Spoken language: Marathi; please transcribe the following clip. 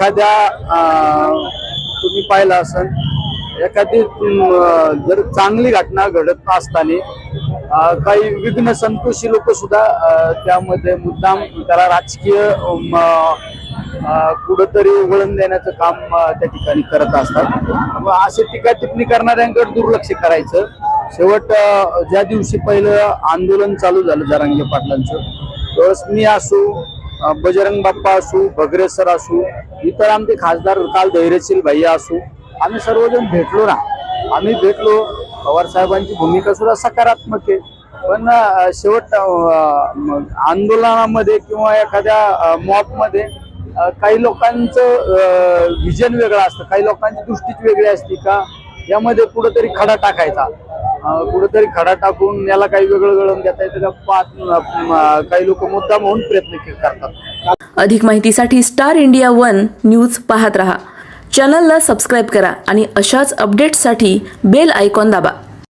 एखाद्या तुम्ही पाहिलं असेल एखादी जर चांगली घटना घडत असताना काही विघ्न संतोषी लोक सुद्धा त्यामध्ये मुद्दाम त्याला राजकीय कुठंतरी वळण देण्याचं काम त्या ठिकाणी करत असतात. मग असे टीका टिप्पणी करणाऱ्यांकडे दुर्लक्ष करायचं. शेवट ज्या दिवशी पहिलं आंदोलन चालू झालं जरांगे पाटलांचं त्यावेळेस मी असू बजरंग बाप्पा असू भगरे सर असू इतर आमचे खासदार काल धैर्यशील भैया असू आम्ही सर्वजण भेटलो ना. आम्ही भेटलो पवार साहेबांची भूमिका सुद्धा सकारात्मक आहे. पण शेवट आंदोलनामध्ये किंवा एखाद्या मॉपमध्ये काही लोकांचं विजन वेगळं असतं. काही लोकांची दृष्टीच वेगळी असते का? यामध्ये कुठंतरी खडा टाकायचा. कुठंतरी खडा टाकून याला काही वेगळं गळून घेता येतं का? पाच काही लोक मुद्दाम होऊन प्रयत्न करतात. अधिक माहितीसाठी स्टार इंडिया वन न्यूज पाहत रहा. चॅनलला सबस्क्राईब करा आणि अशाच अपडेट्ससाठी बेल आयकॉन दाबा.